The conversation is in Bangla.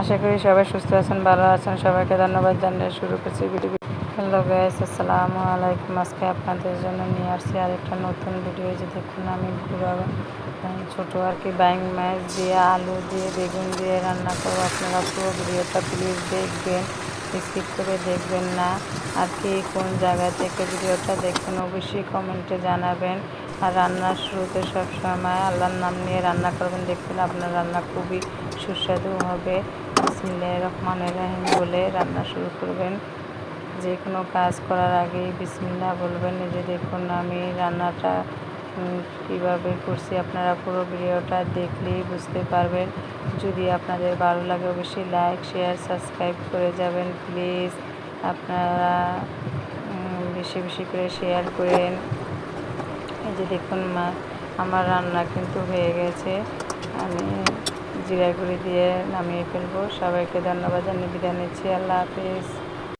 আশা করি সবাই সুস্থ আছেন, ভালো আছেন। সবাইকে ধন্যবাদ জানিয়ে শুরু করছি ভিডিও। হ্যালো গাইস আসসালামু আলাইকুম। আজকে আপনাদের জন্য নিয়ে আসছি আরেকটা নতুন ভিডিও। যে দেখুন, আমি পুরো ছোটো আর কি, বাইং মাছ দিয়ে, আলু দিয়ে, বেগুন দিয়ে রান্না করব। আপনারা পুরো ভিডিওটা প্লিজ দেখবেন স্কিপ করে দেখবেন না। আর কি, কোন জায়গা থেকে ভিডিওটা দেখবেন অবশ্যই কমেন্টে জানাবেন। আর রান্নার শুরুতে সবসময় আল্লাহর নাম নিয়ে রান্না করবেন। দেখবেন আপনার রান্না খুবই সুস্বাদু হবে। বিসমিল্লাহ রহমান রাহিম বলে রান্না শুরু করবেন। যে কোনো কাজ করার আগেই বিসমিল্লা বলবেন। যে দেখুন, আমি রান্নাটা কীভাবে করছি আপনারা পুরো ভিডিওটা দেখলেই বুঝতে পারবেন। যদি আপনাদের ভালো লাগে অবশ্যই লাইক, শেয়ার, সাবস্ক্রাইব করে যাবেন। প্লিজ আপনারা বেশি বেশি করে শেয়ার করেন। এই যে দেখুন, মা, আমার রান্না কিন্তু হয়ে গেছে। আমি জিরা গুঁড়ি দিয়ে নামিয়ে ফেলব। সবাইকে ধন্যবাদ জানিয়ে বিদায় নিচ্ছি। আল্লাহ হাফিজ।